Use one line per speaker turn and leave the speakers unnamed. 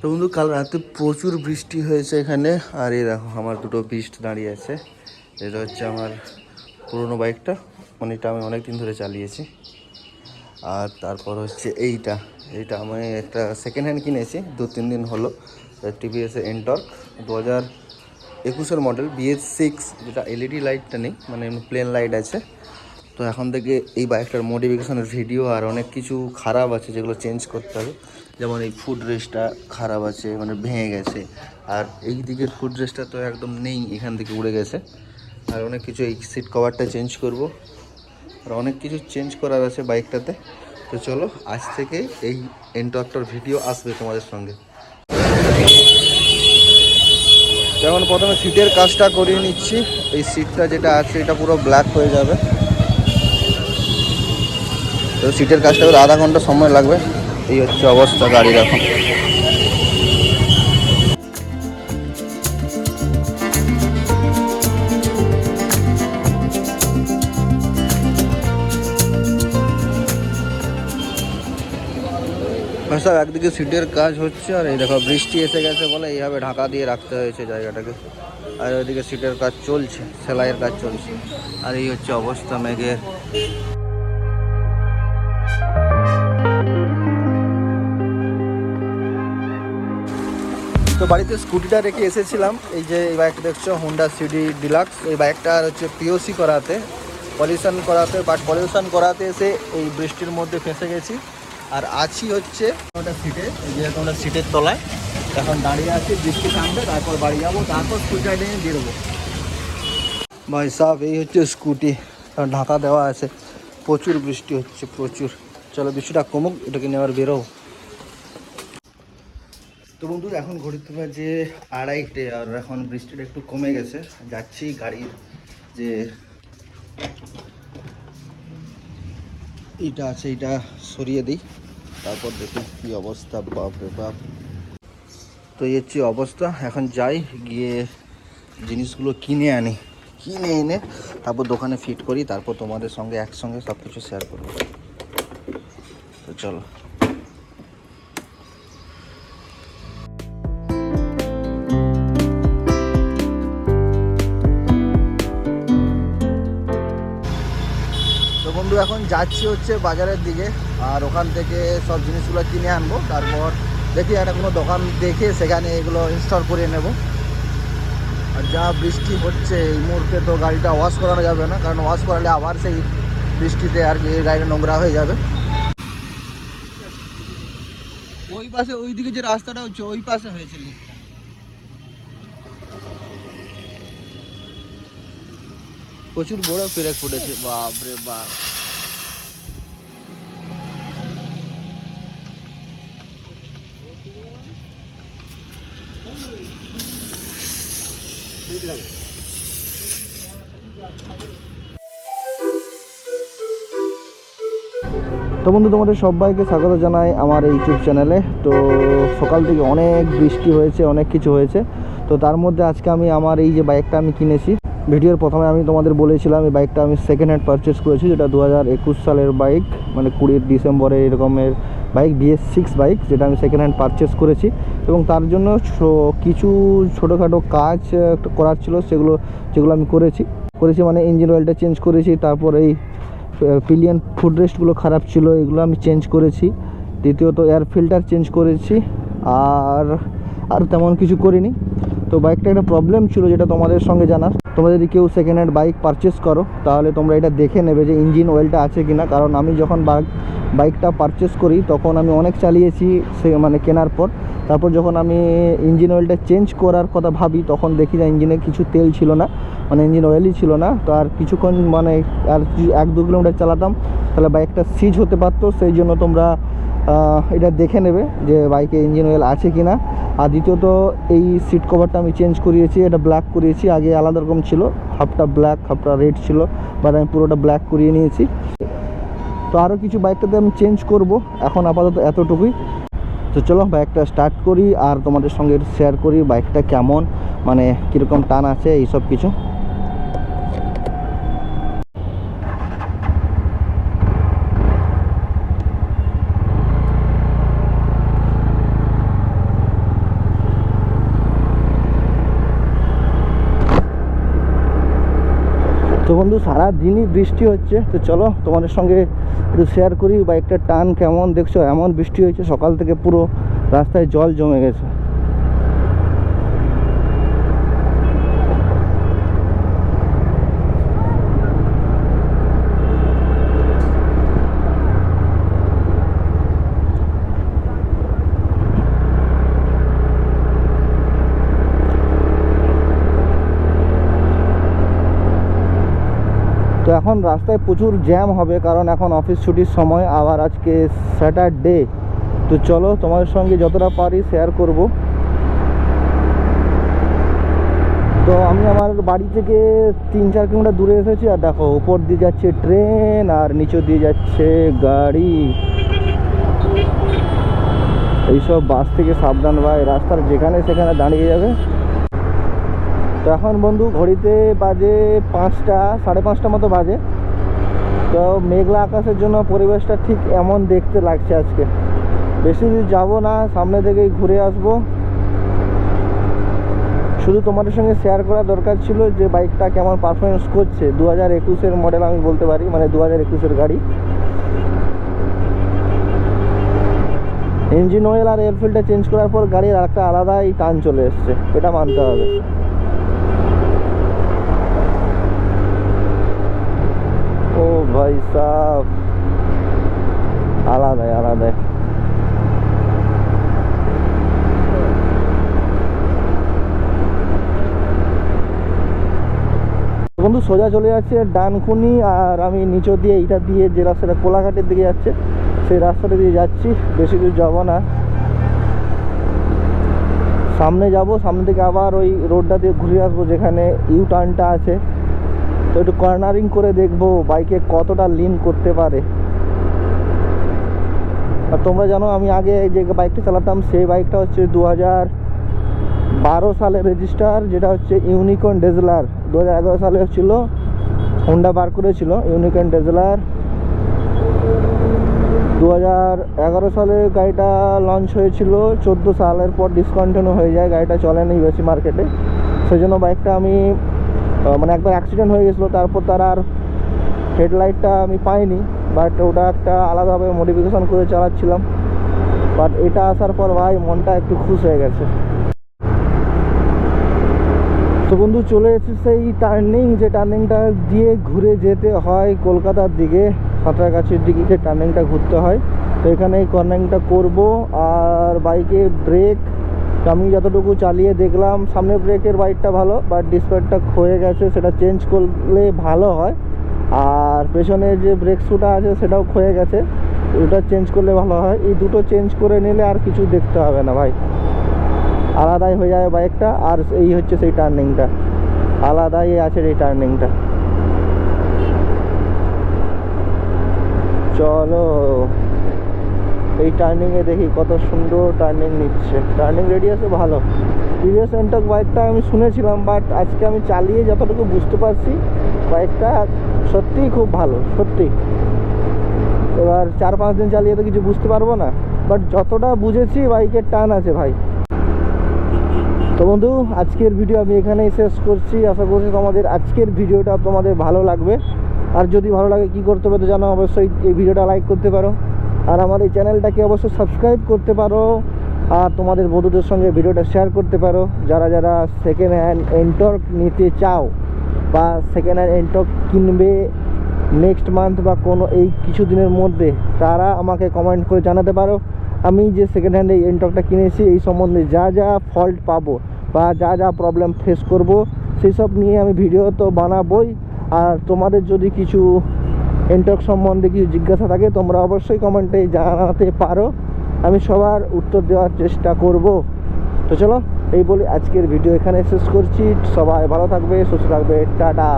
তো বন্ধু, কাল রাতে প্রচুর বৃষ্টি হয়েছে এখানে। আর এই দেখো, আমার দুটো বিস্ট দাঁড়িয়ে আছে। এটা হচ্ছে আমার পুরোনো বাইকটা মানে এটা আমি অনেক দিন ধরে চালিয়েছি। আর তারপর হচ্ছে এইটা। এইটা আমি একটা সেকেন্ড হ্যান্ড কিনেছি, দু তিন দিন হলো। টিভিএস এনটর্ক দু হাজার একুশের মডেল বিএস সিক্স যেটা এলইডি লাইটটা নেই মানে প্লেন লাইট আছে। তো এখন থেকে এই বাইকটার মডিফিকেশনের ভিডিও আর অনেক কিছু খারাপ আছে যেগুলো চেঞ্জ করতে হবে। যেমন এই ফুড রেস্টটা খারাপ আছে মানে ভেঙে গেছে। আর এই দিকের ফুড রেস্টটা তো একদম নেই, এখান থেকে উড়ে গেছে। আর অনেক কিছু এই সিট কভারটা চেঞ্জ করব। আর অনেক কিছু চেঞ্জ করার আছে বাইকটাতে তো চলো, আজ থেকে এই এন্টকটার ভিডিও আসবে তোমাদের সঙ্গে। যেমন প্রথমে সিটের কাজটা করিয়ে নিচ্ছি। এই সিটটা যেটা আছে, এটা পুরো ব্ল্যাক হয়ে যাবে। তো সিটের কাজটা আধা ঘণ্টা সময় লাগবে। এই হচ্ছে অবস্থা গাড়ির এখন। সব একদিকে সিটের কাজ হচ্ছে আর এই দেখো, বৃষ্টি এসে গেছে বলে এইভাবে ঢাকা দিয়ে রাখতে হয়েছে জায়গাটাকে। আর ওইদিকে সিটের কাজ চলছে, সেলাইয়ের কাজ চলছে। আর এই হচ্ছে অবস্থা মেঘের। তো বাড়িতে স্কুটিটা রেখে এসেছিলাম। এই যে এই বাইকটা দেখছ হোন্ডা সিডি ডিলাক্স এই বাইকটা হচ্ছে পিওসি করাতে পলিউশন করাতে বাট পলিউশন করাতে এসে এই বৃষ্টির মধ্যে ফেঁসে গেছি। আর আছি হচ্ছে ওটা সিটে, এই যে তোমরা সিটের তলায়। এখন দাঁড়িয়ে আছি বৃষ্টি থামবে তারপর বাড়ি যাব, তারপর স্কুটিটা নিয়ে বেরোবো। ভাই সাহেব এই হচ্ছে স্কুটি ঢাকা দেওয়া আছে। প্রচুর বৃষ্টি হচ্ছে, প্রচুর। চলো, বৃষ্টিটা কমুক, এটাকে নেওয়ার বেরোবো। তো বন্ধু এখন ঘড়িতে বাজে আড়াইটে আর এখন বৃষ্টিটা একটু কমে গেছে। যাচ্ছি গাড়ির যে এটা আছে এটা সরিয়ে দিই। তারপর দেখি কি অবস্থা বাপ রে বাপ। তো এই হচ্ছে অবস্থা। এখন যাই, গিয়ে জিনিসগুলো কিনে আনি। কিনে এনে তারপর দোকানে ফিট করি, তারপর তোমাদের সঙ্গে একসঙ্গে সব কিছু শেয়ার করব। তো চলো। এখন যাচ্ছি হচ্ছে বাজারের দিকে, আর ওখান থেকে সব জিনিসগুলো কিনে আনব। তারপর দেখি একটা কোনো দোকান দেখে সেখানে এগুলো ইনস্টল করে নেব। আর যা বৃষ্টি হচ্ছে, এই মুহূর্তে তো গাড়িটা ওয়াশ করানো যাবে না, কারণ ওয়াশ করালে আবার সেই বৃষ্টিতে আর কি গাড়িটা নোংরা হয়ে যাবে। ওই পাশে ওই দিকে যে রাস্তাটা হচ্ছে, ওই পাশে হয়েছে প্রচুর বড় পেরেক ফুটেছে বাপ রে বাপ। তো বন্ধু, তোমাদের সবাইকে স্বাগত জানাই আমার এই ইউটিউব চ্যানেলে তো সকাল থেকে অনেক বৃষ্টি হয়েছে, অনেক কিছু হয়েছে। তো তার মধ্যে আজকে আমি আমার এই যে বাইকটা আমি কিনেছি ভিডিওর প্রথমে আমি তোমাদের বলেছিলাম এই বাইকটা আমি সেকেন্ড হ্যান্ড পারচেস করেছি, যেটা দু হাজার একুশ সালের বাইক মানে কুড়ির ডিসেম্বরে এরকমের বাইক বিএস সিক্স বাইক যেটা আমি সেকেন্ড হ্যান্ড পারচেস করেছি। এবং তার জন্য কিছু ছোটোখাটো কাজ করার ছিল, সেগুলো, যেগুলো আমি করেছি। করেছি মানে ইঞ্জিন অয়েলটা চেঞ্জ করেছি, তারপর এই পিলিয়ন ফুড রেস্টগুলো খারাপ ছিল, এগুলো আমি চেঞ্জ করেছি। দ্বিতীয়ত এয়ার ফিল্টার চেঞ্জ করেছি, আর আর তেমন কিছু করিনি। তো বাইকটা একটা প্রবলেম ছিল, যেটা তোমাদের সঙ্গে জানার। তোমরা যদি কেউ সেকেন্ড হ্যান্ড বাইক পারচেস করো, তাহলে তোমরা এটা দেখে নেবে যে ইঞ্জিন অয়েলটা আছে কি না কারণ আমি যখন বাইক বাইকটা পারচেস করি, তখন আমি অনেক চালিয়েছি সে মানে কেনার পর। তারপর যখন আমি ইঞ্জিন অয়েলটা চেঞ্জ করার কথা ভাবি, তখন দেখি যে ইঞ্জিনে কিছু তেল ছিল না মানে ইঞ্জিন অয়েলই ছিল না। তো আর কিছুক্ষণ মানে আর এক দু কিলোমিটার চালাতাম, তাহলে বাইকটা সিজ হতে পারতো। সেই জন্য তোমরা এটা দেখে নেবে যে বাইকে ইঞ্জিন অয়েল আছে কি না আর দ্বিতীয়ত, এই সিট কভারটা আমি চেঞ্জ করিয়েছি, এটা ব্ল্যাক করিয়েছি। আগে আলাদা রকম ছিল হাফটা ব্ল্যাক হাফটা রেড ছিল বাট আমি পুরোটা ব্ল্যাক করিয়ে নিয়েছি। তো আরও কিছু বাইকটাতে আমি চেঞ্জ করব, এখন আপাতত এতটুকুই। তো চলো বাইকটা স্টার্ট করি, আর তোমাদের সঙ্গে শেয়ার করি বাইকটা কেমন মানে কীরকম টান আছে, এইসব কিছু তো বন্ধু সারা দিনই বৃষ্টি হচ্ছে। তো চলো, তোমাদের সঙ্গে একটু শেয়ার করি বাইকটা টান কেমন দেখছ? এমন বৃষ্টি হয়েছে, সকাল থেকে পুরো রাস্তায় জল জমে গেছে। তো এখন রাস্তায় প্রচুর জ্যাম হবে, কারণ এখন অফিস ছুটির সময়, আবার আজকে স্যাটারডে। তো চলো তোমাদের সঙ্গে যতটা পারি শেয়ার করব। তো আমি আমার বাড়ি থেকে তিন চার কিলোমিটার দূরে এসেছি, আর দেখো, উপর দিয়ে যাচ্ছে ট্রেন, আর নিচে দিয়ে যাচ্ছে গাড়ি। এইসব বাস থেকে সাবধান ভাই, রাস্তার যেখানে সেখানে দাঁড়িয়ে যাবে। তো এখন বন্ধু ঘড়িতে বাজে পাঁচটা, সাড়ে পাঁচটা মতো বাজে। তো মেঘলা আকাশের জন্য পরিবেশটা ঠিক এমন দেখতে লাগছে আজকে। বেশি দূর যাব না, সামনে থেকেই ঘুরে আসব। শুধু তোমাদের সঙ্গে শেয়ার করা দরকার ছিল যে বাইকটা কেমন পারফরমেন্স করছে। দু হাজার একুশের মডেল আমি বলতে পারি মানে দু হাজার একুশের গাড়ি। ইঞ্জিন অয়েল আর এয়ার ফিল্টার চেঞ্জ করার পর গাড়ির একটা আলাদাই টান চলে এসছে, এটা মানতে হবে। ভাই সাহ আলাদাই আলাদাই বন্ধু, সোজা চলে যাচ্ছে ডানকুনি আর আমি নিচে দিয়ে এইটা দিয়ে যে রাস্তাটা কোলাঘাটের দিকে যাচ্ছে, সেই রাস্তাটা দিয়ে যাচ্ছি। বেশি দূর যাব না। সামনে যাব, সামনে থেকে আবার ওই রোডটা দিয়ে ঘুরে আসব যেখানে ইউ টার্নটা আছে। তো একটু কর্নারিং করে দেখব বাইকে কতটা লিন করতে পারে। আর তোমরা জানো আমি আগে যে বাইকটা চালাতাম, সেই বাইকটা হচ্ছে দু হাজার বারো সালে রেজিস্টার যেটা হচ্ছে ইউনিকর্ন ডেজলার দু হাজার এগারো সালে ছিল হোন্ডা বার করেছিল ইউনিকর্ন ডেজলার দু হাজার এগারো সালে গাড়িটা লঞ্চ হয়েছিল, চোদ্দ সালের পর ডিসকন্টিনিউ হয়ে যায়, গাড়িটা চলে চলেনি বেশি মার্কেটে সেই জন্য বাইকটা আমি মানে একবার অ্যাক্সিডেন্ট হয়ে গেছিল, তারপর তার আর হেডলাইটটা আমি পাইনি বাট ওটা একটা আলাদাভাবে মডিফিকেশন করে চালাচ্ছিলাম। বাট এটা আসার পর ভাই মনটা একটু খুশ হয়ে গেছে। তো বন্ধু, চলে এসেছে সেই টার্নিং যে টার্নিংটা দিয়ে ঘুরে যেতে হয় কলকাতার দিকে, সাঁতরাগাছির দিকে, যে টার্নিংটা ঘুরতে হয়। তো এখানে এই কর্নারিংটা করব, আর বাইকে ব্রেক আমি যতটুকু চালিয়ে দেখলাম, সামনে ব্রেকের বাইকটা ভালো বাট ডিসপ্লেটা ক্ষয়ে গেছে, সেটা চেঞ্জ করলে ভালো হয়। আর পেছনে যে ব্রেক শুটা আছে, সেটাও ক্ষয়ে গেছে, ওটা চেঞ্জ করলে ভালো হয়। এই দুটো চেঞ্জ করে নিলে আর কিছু দেখতে হবে না ভাই। আলাদাই হয়ে যাবে বাইকটা আর এই হচ্ছে সেই টার্নিংটা আলাদাই আছে এই টার্নিংটা চলো। এই টার্নিংয়ে দেখি কত সুন্দর টার্নিং নিচ্ছে। টার্নিং রেডিয়াসে ভালো। টিভিএস এন্টক বাইকটা আমি শুনেছিলাম বাট আজকে আমি চালিয়ে যতটুকু বুঝতে পারছি বাইকটা সত্যিই খুব ভালো সত্যি এবার চার পাঁচ দিন চালিয়ে তো কিছু বুঝতে পারব না বাট যতটা বুঝেছি বাইকের টান আছে ভাই। তো বন্ধু, আজকের ভিডিও আমি এখানেই শেষ করছি। আশা করছি তোমাদের আজকের ভিডিওটা তোমাদের ভালো লাগবে। আর যদি ভালো লাগে কি করতে হবে তো জানো, অবশ্যই এই ভিডিওটা লাইক করতে পারো। আর আমার এই চ্যানেলটাকে অবশ্যই সাবস্ক্রাইব করতে পারো আর তোমাদের বন্ধুদের সঙ্গে ভিডিওটা শেয়ার করতে পারো। যারা যারা সেকেন্ড হ্যান্ড এন্টর্ক নিতে চাও বা সেকেন্ড হ্যান্ড এন্টর্ক কিনবে নেক্সট মান্থ বা কোনো এই কিছু দিনের মধ্যে, তারা আমাকে কমেন্ট করে জানাতে পারো। আমি যে সেকেন্ড হ্যান্ড এই এন্টকটা কিনেছি, এই সম্বন্ধে যা যা ফল্ট পাবো বা যা যা প্রবলেম ফেস করব সেই সব নিয়ে আমি ভিডিও তো বানাবোই। আর তোমাদের যদি কিছু এন্টক সম্বন্ধে কিছু জিজ্ঞাসা থাকে, তোমরা অবশ্যই কমেন্টে জানাতে পারো। আমি সবার উত্তর দেওয়ার চেষ্টা করব। তো চলো, এই বলে আজকের ভিডিও এখানে শেষ করছি। সবাই ভালো থাকবে, সুস্থ থাকবে, টাটা।